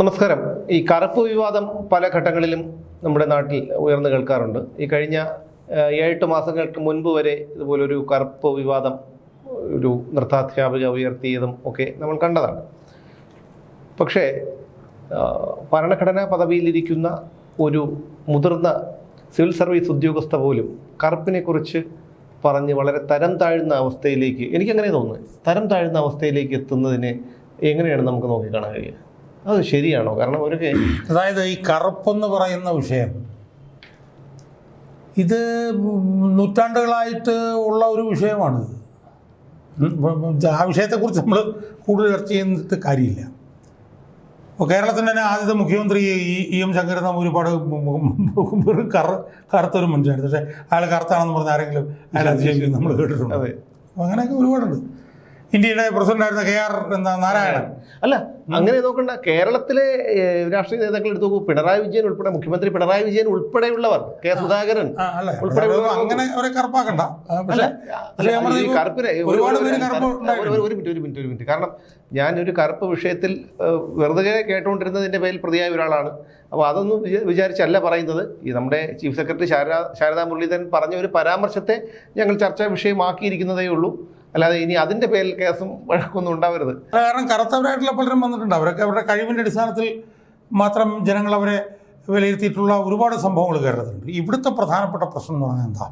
നമസ്കാരം. ഈ കറുപ്പ് വിവാദം പല ഘട്ടങ്ങളിലും നമ്മുടെ നാട്ടിൽ ഉയർന്നു കേൾക്കാറുണ്ട്. ഈ കഴിഞ്ഞ ഏഴെട്ട് മാസങ്ങൾക്ക് മുൻപ് വരെ ഇതുപോലൊരു കറുപ്പ് വിവാദം ഒരു നൃത്താധ്യാപിക ഉയർത്തിയതും ഒക്കെ നമ്മൾ കണ്ടതാണ്. പക്ഷേ ഭരണഘടനാ പദവിയിലിരിക്കുന്ന ഒരു മുതിർന്ന സിവിൽ സർവീസ് ഉദ്യോഗസ്ഥ പോലും കറുപ്പിനെ കുറിച്ച് പറഞ്ഞ് വളരെ തരം താഴ്ന്ന അവസ്ഥയിലേക്ക് എനിക്കങ്ങനെ തോന്നുന്നത് തരം താഴ്ന്ന അവസ്ഥയിലേക്ക് എത്തുന്നതിനെ എങ്ങനെയാണ് നമുക്ക് നോക്കിക്കാണാൻ കഴിയുക? അത് ശരിയാണോ? കാരണം ഒരു അതായത് ഈ കറുപ്പെന്ന് പറയുന്ന വിഷയം ഇത് നൂറ്റാണ്ടുകളായിട്ട് ഉള്ള ഒരു വിഷയമാണ്. ആ വിഷയത്തെക്കുറിച്ച് നമ്മൾ കൂടുതൽ ചർച്ച ചെയ്യുന്നിട്ട് കാര്യമില്ല. ഇപ്പോൾ കേരളത്തിന്റെ തന്നെ ആദ്യത്തെ മുഖ്യമന്ത്രി ഈ ഇ എം ശങ്കരൻ ഒരുപാട് വെറും കറ കറുത്തൊരു മനുഷ്യനായിരുന്നു പക്ഷേ അയാൾ കറുത്താണെന്ന് പറഞ്ഞ ആരെങ്കിലും അയാൾ അതിശയിക്കുന്നത് നമ്മൾ കേട്ടിട്ടുണ്ട്. അതെ. അപ്പോൾ അങ്ങനെയൊക്കെ ഒരുപാടുണ്ട്. ഇന്ത്യയുടെ പ്രസിഡന്റായിരുന്ന കെ ആർ എന്താ നാരായണൻ. അല്ല അങ്ങനെ നോക്കണ്ട. കേരളത്തിലെ രാഷ്ട്രീയ നേതാക്കൾ എടുത്തു നോക്കൂ. പിണറായി വിജയൻ ഉൾപ്പെടെ മുഖ്യമന്ത്രി പിണറായി വിജയൻ ഉൾപ്പെടെയുള്ളവർ കെ സുധാകരൻ ഉൾപ്പെടെ അങ്ങനെ അവരെ കറുപ്പാക്കണ്ട. കറുപ്പിനെ ഒരുപാട് ഒരു- ഒരു- കറുപ്പ് ഒരു- ഒരു മിനിറ്റ് ഒരു മിനിറ്റ് ഒരു മിനിറ്റ്. കാരണം ഞാൻ ഒരു കറുപ്പ് വിഷയത്തിൽ വെറുതെ കേട്ടുകൊണ്ടിരുന്നതിന്റെ പേരിൽ പ്രതിയായ ഒരാളാണ്. അപ്പോൾ അതൊന്നും വിചാ- വിചാരിച്ചല്ല പറയുന്നത്. ഈ നമ്മുടെ ചീഫ് സെക്രട്ടറി ശാരദാ ശാരദാ മുരളീധരൻ പറഞ്ഞ ഒരു പരാമർശത്തെ ഞങ്ങൾ ചർച്ചാ വിഷയമാക്കിയിരിക്കുന്നതേ ഉള്ളൂ. അല്ലാതെ ഇനി അതിന്റെ പേരിൽ കേസും വഴക്കൊന്നും ഉണ്ടാവരുത്. കാരണം കറുത്തവരായിട്ടുള്ള പലരും വന്നിട്ടുണ്ട്. അവരൊക്കെ അവരുടെ കഴിവിന്റെ അടിസ്ഥാനത്തിൽ മാത്രം ജനങ്ങൾ അവരെ വിലയിരുത്തിയിട്ടുള്ള ഒരുപാട് സംഭവങ്ങൾ കേരളത്തിലുണ്ട്. ഇവിടുത്തെ പ്രധാനപ്പെട്ട പ്രശ്നം എന്ന് പറഞ്ഞാൽ എന്താ?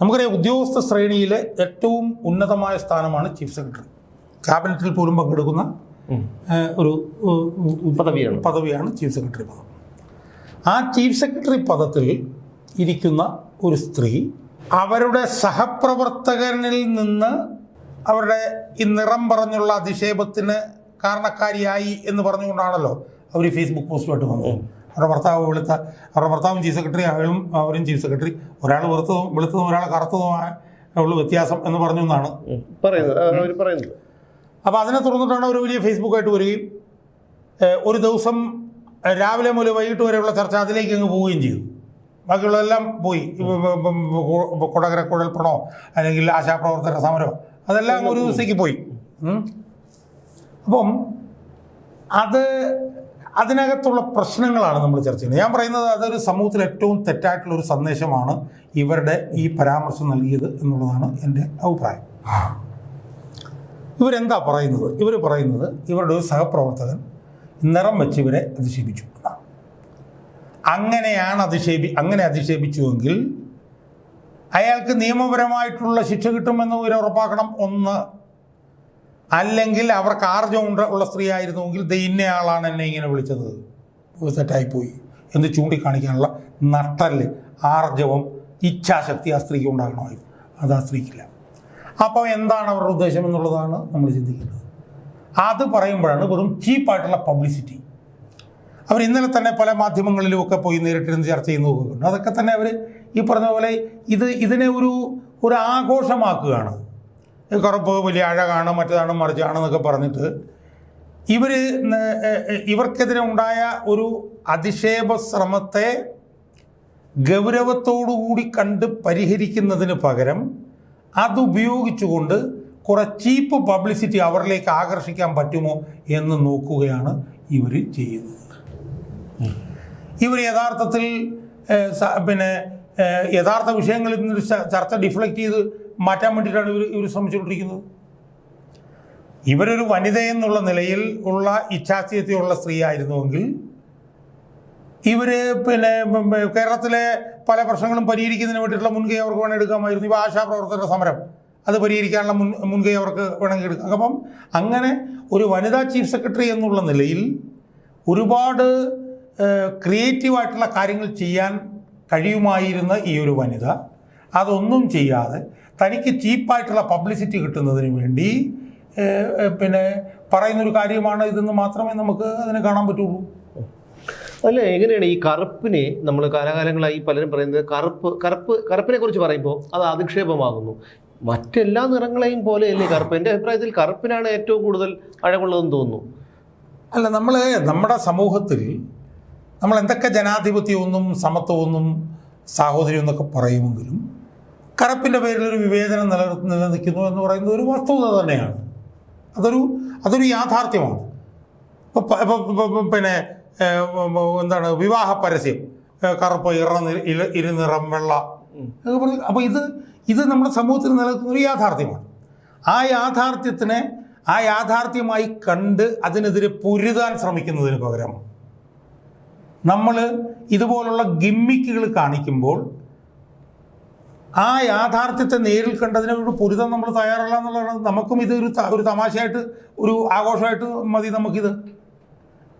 നമുക്കറിയാം ഉദ്യോഗസ്ഥ ശ്രേണിയിലെ ഏറ്റവും ഉന്നതമായ സ്ഥാനമാണ് ചീഫ് സെക്രട്ടറി. ക്യാബിനറ്റിൽ പോലും പങ്കെടുക്കുന്ന ഒരു പദവിയാണ്. പദവിയാണ് ചീഫ് സെക്രട്ടറി പദം. ആ ചീഫ് സെക്രട്ടറി പദത്തിൽ ഇരിക്കുന്ന ഒരു സ്ത്രീ അവരുടെ സഹപ്രവർത്തകനിൽ നിന്ന് അവരുടെ ഈ നിറം പറഞ്ഞുള്ള അധിക്ഷേപത്തിന് കാരണക്കാരിയായി എന്ന് പറഞ്ഞുകൊണ്ടാണല്ലോ അവർ ഫേസ്ബുക്ക് പോസ്റ്റുമായിട്ട് വന്നത്. അവരുടെ ഭർത്താവ് വെളുത്ത അവരുടെ ഭർത്താവും ചീഫ് സെക്രട്ടറി അവരും അവരും ചീഫ് സെക്രട്ടറി. ഒരാൾ വെളുത്തതും വെളുത്തതും ഒരാൾ കറുത്തതുമായ ഉള്ള വ്യത്യാസം എന്ന് പറഞ്ഞു എന്നാണ്. പറയുന്നത്. അവർ അപ്പോൾ അതിനെ തുറന്നിട്ടാണ് ഒരു വലിയ ഫേസ്ബുക്കായിട്ട് വരികയും ഒരു ദിവസം രാവിലെ മുതൽ വൈകിട്ട് വരെയുള്ള ചർച്ച അതിലേക്ക് അങ്ങ് പോവുകയും ചെയ്തു. ബാക്കിയുള്ളതെല്ലാം പോയി. പണോ കൊടകര കുഴൽപ്പണോ അല്ലെങ്കിൽ ആശാപ്രവർത്തന സമരമോ അതെല്ലാം ഒരു ദിവസത്തേക്ക് പോയി. അപ്പം അത് അതിനകത്തുള്ള പ്രശ്നങ്ങളാണ് നമ്മൾ ചർച്ച ചെയ്യുന്നത്. ഞാൻ പറയുന്നത് അതൊരു സമൂഹത്തിൽ ഏറ്റവും തെറ്റായിട്ടുള്ള ഒരു സന്ദേശമാണ് ഇവരുടെ ഈ പരാമർശം നൽകിയത് എന്നുള്ളതാണ് എന്റെ അഭിപ്രായം. ഇവരെന്താ പറയുന്നത്? ഇവർ പറയുന്നത് ഇവരുടെ ഒരു സഹപ്രവർത്തകൻ നിറം വെച്ച് ഇവരെ അധിക്ഷേപിച്ചു എന്നാണ്. അങ്ങനെയാണ് അധിക്ഷേപി അങ്ങനെ അധിക്ഷേപിച്ചുവെങ്കിൽ അയാൾക്ക് നിയമപരമായിട്ടുള്ള ശിക്ഷ കിട്ടുമെന്ന് ഇവർ ഉറപ്പാക്കണം ഒന്ന്. അല്ലെങ്കിൽ അവർക്ക് ആർജവം ഉള്ള സ്ത്രീ ആയിരുന്നുവെങ്കിൽ ദ ഇന്നയാളാണ് എന്നെ ഇങ്ങനെ വിളിച്ചത്. തെറ്റായിപ്പോയി എന്ന് ചൂണ്ടിക്കാണിക്കാനുള്ള നട്ടൽ ആർജവം ഇച്ഛാശക്തി ആ സ്ത്രീക്ക് ഉണ്ടാകണമായിരുന്നു. അത് ആ സ്ത്രീക്കില്ല. അപ്പോൾ എന്താണ് അവരുടെ ഉദ്ദേശം എന്നുള്ളതാണ് നമ്മൾ ചിന്തിക്കേണ്ടത്. അത് പറയുമ്പോഴാണ് വെറും ചീപ്പായിട്ടുള്ള പബ്ലിസിറ്റി. അവർ ഇന്നലെ തന്നെ പല മാധ്യമങ്ങളിലും ഒക്കെ പോയി നേരിട്ടിരുന്ന് ചർച്ച ചെയ്ത് നോക്കുന്നുണ്ട് അതൊക്കെ തന്നെ അവർ ഈ പറഞ്ഞ പോലെ ഇത് ഇതിനെ ഒരു ഒരു ആഘോഷമാക്കുകയാണ്. കുറപ്പ് വലിയ അഴകാണ് മറ്റേതാണ് മറിച്ചാണെന്നൊക്കെ പറഞ്ഞിട്ട് ഇവർ ഇവർക്കെതിരെ ഉണ്ടായ ഒരു അധിക്ഷേപ ശ്രമത്തെ ഗൗരവത്തോടുകൂടി കണ്ട് പരിഹരിക്കുന്നതിന് പകരം അതുപയോഗിച്ചുകൊണ്ട് കുറെ ചീപ്പ് പബ്ലിസിറ്റി അവരിലേക്ക് ആകർഷിക്കാൻ പറ്റുമോ എന്ന് നോക്കുകയാണ് ഇവർ ചെയ്യുന്നത്. ഇവർ യഥാർത്ഥത്തിൽ പിന്നെ യഥാർത്ഥ വിഷയങ്ങളിൽ നിന്ന് ചർച്ച ഡിഫ്ലക്റ്റ് ചെയ്ത് മാറ്റാൻ വേണ്ടിയിട്ടാണ് ഇവർ ഇവർ ശ്രമിച്ചുകൊണ്ടിരിക്കുന്നത്. ഇവരൊരു വനിത എന്നുള്ള നിലയിൽ ഉള്ള ഇച്ഛാശക്തിയുള്ള സ്ത്രീ ആയിരുന്നുവെങ്കിൽ ഇവർ പിന്നെ കേരളത്തിലെ പല പ്രശ്നങ്ങളും പരിഹരിക്കുന്നതിന് വേണ്ടിയിട്ടുള്ള മുൻകൈ അവർക്ക് വേണമെങ്കിൽ എടുക്കാമായിരുന്നു. ഇപ്പോൾ ആശാപ്രവർത്തകരുടെ സമരം. അത് പരിഹരിക്കാനുള്ള മുൻ മുൻകൈ അവർക്ക് വേണമെങ്കിൽ എടുക്കാം. അപ്പം അങ്ങനെ ഒരു വനിതാ ചീഫ് സെക്രട്ടറി എന്നുള്ള നിലയിൽ ഒരുപാട് ക്രിയേറ്റീവായിട്ടുള്ള കാര്യങ്ങൾ ചെയ്യാൻ കഴിയുമായിരുന്ന ഈ ഒരു വനിത അതൊന്നും ചെയ്യാതെ തനിക്ക് ചീപ്പായിട്ടുള്ള പബ്ലിസിറ്റി കിട്ടുന്നതിന് വേണ്ടി പിന്നെ പറയുന്നൊരു കാര്യമാണ് ഇതെന്ന് മാത്രമേ നമുക്ക് അതിനെ കാണാൻ പറ്റുള്ളൂ. അല്ല എങ്ങനെയാണ് ഈ കറുപ്പിനെ നമ്മൾ കാലാകാലങ്ങളായി പലരും പറയുന്നത് കറുപ്പ് കറുപ്പ് കറുപ്പിനെ കുറിച്ച് പറയുമ്പോൾ അത് അധിക്ഷേപമാകുന്നു. മറ്റെല്ലാ നിറങ്ങളെയും പോലെയല്ലേ കറുപ്പ്? എന്റെ അഭിപ്രായത്തിൽ കറുപ്പിനാണ് ഏറ്റവും കൂടുതൽ അഴകുള്ളതെന്ന് തോന്നുന്നു. അല്ല നമ്മൾ നമ്മുടെ സമൂഹത്തിൽ നമ്മൾ എന്തൊക്കെ ജനാധിപത്യമൊന്നും സമത്വമൊന്നും സാഹോദര്യം എന്നൊക്കെ പറയുമെങ്കിലും കറുപ്പിന്റെ പേരിൽ ഒരു വിവേചനം നില നിലനിൽക്കുന്നു എന്ന് പറയുന്നത് ഒരു വസ്തുത തന്നെയാണ്. അതൊരു അതൊരു യാഥാർത്ഥ്യമാണ്. ഇപ്പൊ പിന്നെ എന്താണ് വിവാഹ പരസ്യം കറുപ്പ് ഇറ ഇരുനിറം വെള്ള അപ്പോൾ ഇത് ഇത് നമ്മുടെ സമൂഹത്തിൽ നിലനിൽക്കുന്ന ഒരു യാഥാർത്ഥ്യമാണ്. ആ യാഥാർത്ഥ്യത്തിനെ ആ യാഥാർത്ഥ്യമായി കണ്ട് അതിനെതിരെ പൊരുതാൻ ശ്രമിക്കുന്നതിന് പകരം നമ്മൾ ഇതുപോലുള്ള ഗിമ്മിക്കുകൾ കാണിക്കുമ്പോൾ ആ യാഥാർത്ഥ്യത്തെ നേരിൽ കണ്ടതിന് ഒരു പൊരുതം നമ്മൾ തയ്യാറല്ല എന്നുള്ളതാണ്. നമുക്കും ഇത് ഒരു ഒരു തമാശയായിട്ട് ഒരു ആഘോഷമായിട്ട് മതി നമുക്കിത്.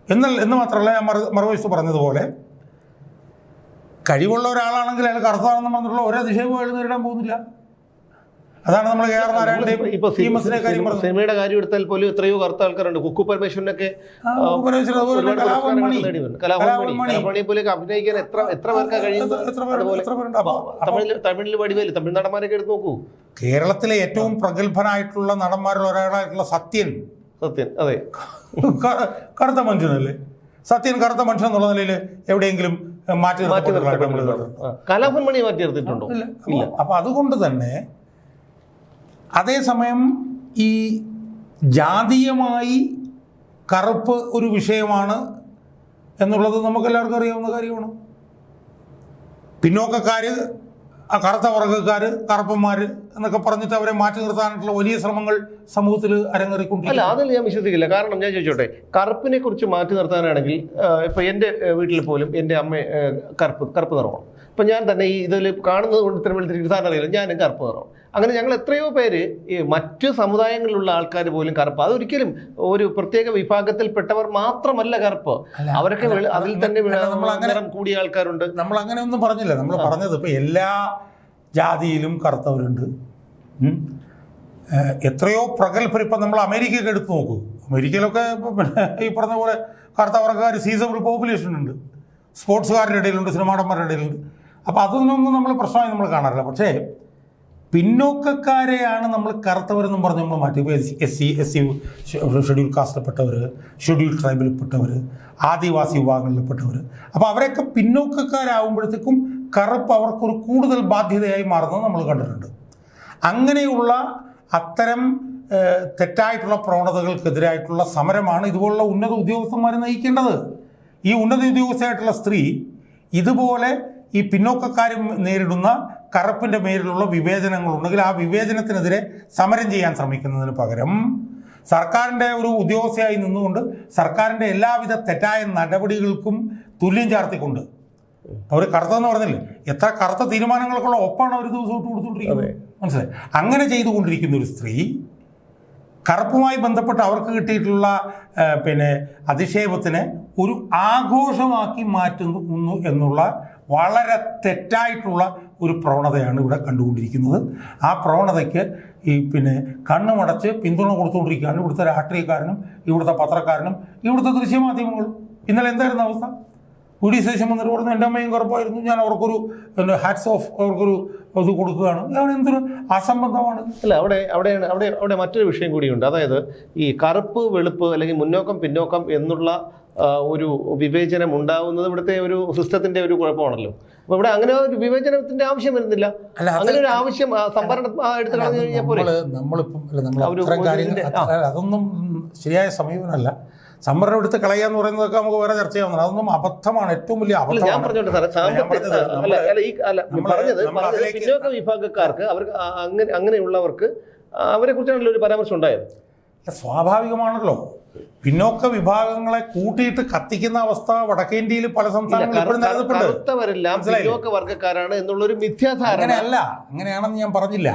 എന്നല്ല എന്ന് മാത്രമല്ല ഞാൻ മറു മറുവശത്ത് പറഞ്ഞതുപോലെ കഴിവുള്ള ഒരാളാണെങ്കിൽ അയാൾ കറുത്താണെന്ന് പറഞ്ഞിട്ടുള്ള ഒരു അതിശയവും അയാൾ നേരിടാൻ പോകുന്നില്ല. അതാണ് നമ്മൾ കെ ആർ സിനിമയുടെ കാര്യം എടുത്താൽ പോലും എത്രയോ കറുത്ത ആൾക്കാരുണ്ട്. കുക്കു പരമേശ്വരനൊക്കെ കലാഭവൻ പോലെയൊക്കെ അഭിനയിക്കാൻ എത്ര എത്ര പേർക്കാ കഴിയുന്നത്? തമിഴിൽ തമിഴിൽ വടിവേൽ തമിഴ് നടന്മാരൊക്കെ എടുത്ത് നോക്കൂ. കേരളത്തിലെ ഏറ്റവും പ്രഗത്ഭനായിട്ടുള്ള നടന്മാരിൽ ഒരാളായിട്ടുള്ള സത്യൻ. സത്യൻ അതെ. കറുത്ത മനുഷ്യനല്ലേ സത്യൻ കറുത്ത മനുഷ്യൻ എന്നുള്ള നിലയിൽ എവിടെയെങ്കിലും മാറ്റി. കലാഭവൻ മണി മാറ്റി നിർത്തിയിട്ടുണ്ടോ? ഇല്ല. അപ്പൊ അതുകൊണ്ട് തന്നെ അതേസമയം ഈ ജാതീയമായി കറുപ്പ് ഒരു വിഷയമാണ് എന്നുള്ളത് നമുക്ക് എല്ലാവർക്കും അറിയാവുന്ന കാര്യമാണ്. പിന്നോക്കക്കാർ കറുത്ത വർഗക്കാർ കറുപ്പന്മാർ എന്നൊക്കെ പറഞ്ഞിട്ട് അവരെ മാറ്റി നിർത്താനായിട്ടുള്ള വലിയ ശ്രമങ്ങൾ സമൂഹത്തിൽ അല്ല അരങ്ങേറിക്കൊണ്ടിരിക്കുന്നു അതിൽ ഞാൻ വിശ്വസിക്കില്ല. കാരണം ഞാൻ ചോദിച്ചോട്ടെ കറുപ്പിനെ കുറിച്ച് മാറ്റി നിർത്താനാണെങ്കിൽ ഇപ്പൊ എന്റെ വീട്ടിൽ പോലും എന്റെ അമ്മ കറുപ്പ് കറുപ്പ് നിറമാണ്. ഇപ്പൊ ഞാൻ തന്നെ ഈ ഇതിൽ കാണുന്നത് കൊണ്ട് തിരുവനന്തപുരത്ത് സാറിന് അറിയില്ല ഞാനും കറുപ്പ് നിറം. അങ്ങനെ ഞങ്ങൾ എത്രയോ പേര് ഈ മറ്റു സമുദായങ്ങളിലുള്ള ആൾക്കാർ പോലും കറുപ്പ്. അതൊരിക്കലും ഒരു പ്രത്യേക വിഭാഗത്തിൽപ്പെട്ടവർ മാത്രമല്ല കറുപ്പ്. അവരൊക്കെ അതിൽ തന്നെ നിറം കൂടിയ ആൾക്കാരുണ്ട്. നമ്മൾ അങ്ങനെ ഒന്നും പറഞ്ഞില്ല. നമ്മൾ പറഞ്ഞത് ഇപ്പൊ എല്ലാ ജാതിയിലും കറുത്തവരുണ്ട്. എത്രയോ പ്രഗത്ഭർ ഇപ്പം നമ്മൾ അമേരിക്കയൊക്കെ എടുത്തു നോക്കൂ. അമേരിക്കയിലൊക്കെ ഈ പറഞ്ഞ പോലെ കറുത്തവർക്കാർ സീസബിൾ പോപ്പുലേഷൻ ഉണ്ട്. സ്പോർട്സുകാരുടെ ഇടയിലുണ്ട് സിനിമാടന്മാരുടെ ഇടയിലുണ്ട്. അപ്പോൾ അതൊന്നും നമ്മൾ പ്രശ്നമായി നമ്മൾ കാണാറില്ല. പക്ഷേ പിന്നോക്കക്കാരെയാണ് നമ്മൾ കറുത്തവരെന്നും പറഞ്ഞ് നമ്മൾ മാറ്റി. ഇപ്പോൾ S S C S C schedule കാസ്റ്റിൽപ്പെട്ടവർ schedule ട്രൈബിൽപ്പെട്ടവർ ആദിവാസി വിഭാഗങ്ങളിൽപ്പെട്ടവർ അപ്പോൾ അവരൊക്കെ പിന്നോക്കക്കാരാകുമ്പോഴത്തേക്കും കറുപ്പ് അവർക്കൊരു കൂടുതൽ ബാധ്യതയായി മാറുന്നത് നമ്മൾ കണ്ടിട്ടുണ്ട്. അങ്ങനെയുള്ള അത്തരം തെറ്റായിട്ടുള്ള പ്രവണതകൾക്കെതിരായിട്ടുള്ള സമരമാണ് ഇതുപോലുള്ള ഉന്നത ഉദ്യോഗസ്ഥന്മാർ നയിക്കേണ്ടത്. ഈ ഉന്നത ഉദ്യോഗസ്ഥയായിട്ടുള്ള സ്ത്രീ ഇതുപോലെ ഈ പിന്നോക്കക്കാർ നേരിടുന്ന കറുപ്പിന്റെ മേലിലുള്ള വിവേചനങ്ങളുണ്ടെങ്കിൽ ആ വിവേചനത്തിനെതിരെ സമരം ചെയ്യാൻ ശ്രമിക്കുന്നതിന് പകരം സർക്കാരിന്റെ ഒരു ഉദ്യോഗസ്ഥയായി നിന്നുകൊണ്ട് സർക്കാരിന്റെ എല്ലാവിധ തെറ്റായ നടപടികൾക്കും തുല്യം ചാർത്തിക്കൊണ്ട്. അവർ കറുത്തെന്ന് പറഞ്ഞില്ലേ? എത്ര കറുത്ത തീരുമാനങ്ങൾക്കുള്ള ഒപ്പാണ് ഒരു ദിവസം ഇട്ട് കൊടുത്തുകൊണ്ടിരിക്കുന്നത് മനസ്സിലായി? അങ്ങനെ ചെയ്തുകൊണ്ടിരിക്കുന്ന ഒരു സ്ത്രീ കറുപ്പുമായി ബന്ധപ്പെട്ട് അവർക്ക് കിട്ടിയിട്ടുള്ള പിന്നെ അധിക്ഷേപത്തിനെ ഒരു ആഘോഷമാക്കി മാറ്റുന്നു എന്നുള്ള വളരെ തെറ്റായിട്ടുള്ള ഒരു പ്രവണതയാണ് ഇവിടെ കണ്ടുകൊണ്ടിരിക്കുന്നത്. ആ പ്രവണതയ്ക്ക് ഈ പിന്നെ കണ്ണുമടച്ച് പിന്തുണ കൊടുത്തുകൊണ്ടിരിക്കുകയാണ് ഇവിടുത്തെ രാഷ്ട്രീയക്കാരനും ഇവിടുത്തെ പത്രക്കാരനും ഇവിടുത്തെ ദൃശ്യമാധ്യമങ്ങളും. ഇന്നലെ എന്തായിരുന്നു അവസ്ഥ? വി ഡി സതീശൻ വന്നിട്ട് പറഞ്ഞു എന്റെ അമ്മയും കുറപ്പായിരുന്നു. ഞാൻ അവർക്കൊരു ഹാറ്റ്സ് ഓഫ് അവർക്കൊരു ഇത് കൊടുക്കുകയാണ്. അവിടെ എന്തൊരു അസംബന്ധമാണ്. അല്ല അവിടെ അവിടെയാണ് അവിടെ അവിടെ മറ്റൊരു വിഷയം കൂടിയുണ്ട്. അതായത് ഈ കറുപ്പ് വെളുപ്പ് അല്ലെങ്കിൽ മുന്നോക്കം പിന്നോക്കം എന്നുള്ള ഒരു വിവേചനം ഉണ്ടാവുന്നത് ഇവിടുത്തെ ഒരു സിസ്റ്റത്തിന്റെ ഒരു കുഴപ്പമാണല്ലോ. അപ്പൊ ഇവിടെ അങ്ങനെ ഒരു വിവേചനത്തിന്റെ ആവശ്യം വരുന്നില്ല. അല്ല, അങ്ങനെ ഒരു ആവശ്യം സംഭരണം എടുത്തു കളഞ്ഞു കഴിഞ്ഞാൽ പോരെ? നമ്മൾ നമ്മളിപ്പം അതൊന്നും ശരിയായ സമീപനമല്ല. സംവരണം എടുത്ത് കളയുക എന്ന് പറയുന്നതൊക്കെ നമുക്ക് വേറെ ചർച്ച ചെയ്യാവുന്നതാണ്. അതൊന്നും അബദ്ധമാണ്. ഏറ്റവും വലിയ അബദ്ധം പിന്നോക്ക വിഭാഗക്കാർക്ക് അവർക്ക് അങ്ങനെ അങ്ങനെയുള്ളവർക്ക് അവരെ കുറിച്ചാണല്ലോ ഒരു പരാമർശം ഉണ്ടായത്. അല്ല, സ്വാഭാവികമാണല്ലോ. പിന്നോക്ക വിഭാഗങ്ങളെ കൂട്ടിയിട്ട് കത്തിക്കുന്ന അവസ്ഥ വടക്കേന്ത്യയിൽ പല സംസ്ഥാനങ്ങളും അല്ല? പിന്നോക്ക വർഗക്കാരാണ് എന്നുള്ളൊരു മിഥ്യാധാരണ. അങ്ങനെയല്ല അങ്ങനെയാണെന്ന് ഞാൻ പറഞ്ഞില്ല.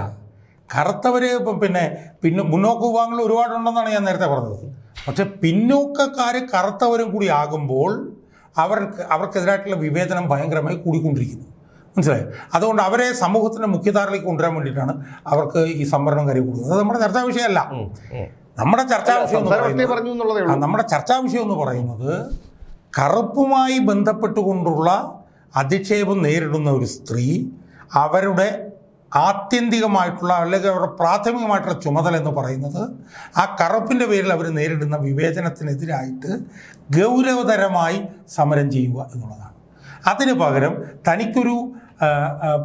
കറുത്തവര് പിന്നെ പിന്നെ മുന്നോക്ക വിഭാഗങ്ങൾ ഒരുപാടുണ്ടെന്നാണ് ഞാൻ നേരത്തെ പറഞ്ഞത്. പക്ഷെ പിന്നോക്കക്കാര് കറുത്തവരും കൂടി ആകുമ്പോൾ അവർക്ക് അവർക്കെതിരായിട്ടുള്ള വിവേചനം ഭയങ്കരമായി കൂടിക്കൊണ്ടിരിക്കുന്നു. മനസ്സിലായി? അതുകൊണ്ട് അവരെ സമൂഹത്തിന്റെ മുഖ്യധാരയിലേക്ക് കൊണ്ടുവരാൻ വേണ്ടിയിട്ടാണ് അവർക്ക് ഈ സംവരണം കാര്യം കൊടുക്കുന്നത്. അത് നമ്മുടെ ചർച്ചാ വിഷയമല്ല. നമ്മുടെ ചർച്ചാ വിഷയം നമ്മുടെ ചർച്ചാ വിഷയം എന്ന് പറയുന്നത് കറുപ്പുമായി ബന്ധപ്പെട്ടുകൊണ്ടുള്ള അധിക്ഷേപം നേരിടുന്ന ഒരു സ്ത്രീ അവരുടെ ആത്യന്തികമായിട്ടുള്ള അല്ലെങ്കിൽ അവരുടെ പ്രാഥമികമായിട്ടുള്ള ചുമതല എന്ന് പറയുന്നത് ആ കറുപ്പിന്റെ പേരിൽ അവർ നേരിടുന്ന വിവേചനത്തിനെതിരായിട്ട് ഗൗരവതരമായി സമരം ചെയ്യുക എന്നുള്ളതാണ്. അതിന് പകരം തനിക്കൊരു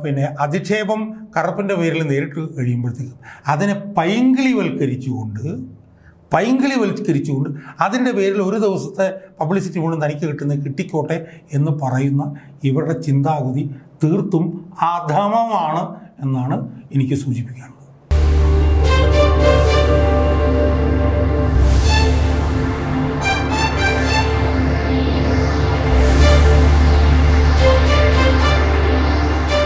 പിന്നെ അധിക്ഷേപം കറുപ്പിന്റെ പേരിൽ നേരിട്ട് കഴിയുമ്പോഴത്തേക്കും അതിനെ പൈങ്കിളിവൽക്കരിച്ചുകൊണ്ട് പൈങ്കിളിവൽക്കരിച്ചുകൊണ്ട് അതിന്റെ പേരിൽ ഒരു ദിവസത്തെ പബ്ലിസിറ്റി മുഴുവൻ തനിക്ക് കിട്ടുന്ന കിട്ടിക്കോട്ടെ എന്ന് പറയുന്ന ഇവരുടെ ചിന്താഗതി തീർത്തും അധമമാണ് എന്നാണ് എനിക്ക് സൂചിപ്പിക്കാനുള്ളത്.